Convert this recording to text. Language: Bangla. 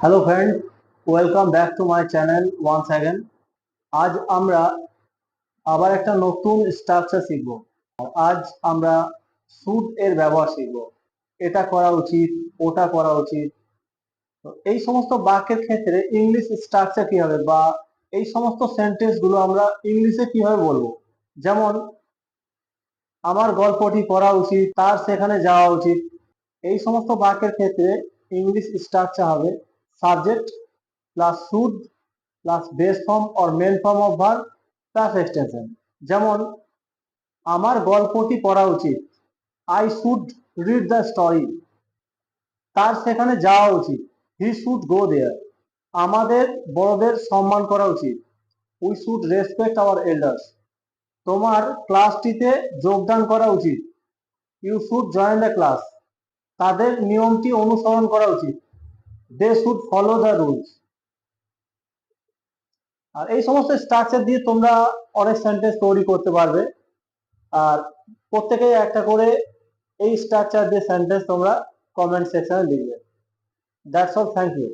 Hello friend welcome back to my channel once again আজ আমরা আবার একটা নতুন স্ট্রাকচার শিখব। আজ আমরা সুট এর ব্যবহার শিখব। এটা করা উচিত, ওটা করা উচিত। এই সমস্ত বাক্যের ক্ষেত্রে ইংলিশ স্ট্রাকচার কি হবে বা এই সমস্ত সেন্টেন্সগুলো আমরা ইংলিশে কীভাবে বলব? যেমন, আমার গল্পটি পড়া উচিত, তার সেখানে যাওয়া উচিত। এই সমস্ত বাক্যের ক্ষেত্রে ইংলিশ স্ট্রাকচার হবে। Subject plus should plus base form or main form of verb plus extension যেমন, আমার গল্পটি পড়া উচিত। I should read the story তার সেখানে যাওয়া উচিত। হি শুড গো দেয়ার আমাদের বড়দের সম্মান করা উচিত। We should respect our elders তোমার ক্লাসটিতে যোগদান করা উচিত। You should join the class তাদের নিয়মটি অনুসরণ করা উচিত। They should follow the rules আর এই সমস্ত স্ট্রাকচার দিয়ে তোমরা অনেক সেন্টেন্স তৈরি করতে পারবে। আর প্রত্যেকেই একটা করে এই স্ট্রাকচার দিয়ে সেন্টেন্স তোমরা কমেন্ট সেকশনে লিখবে। That's all thank you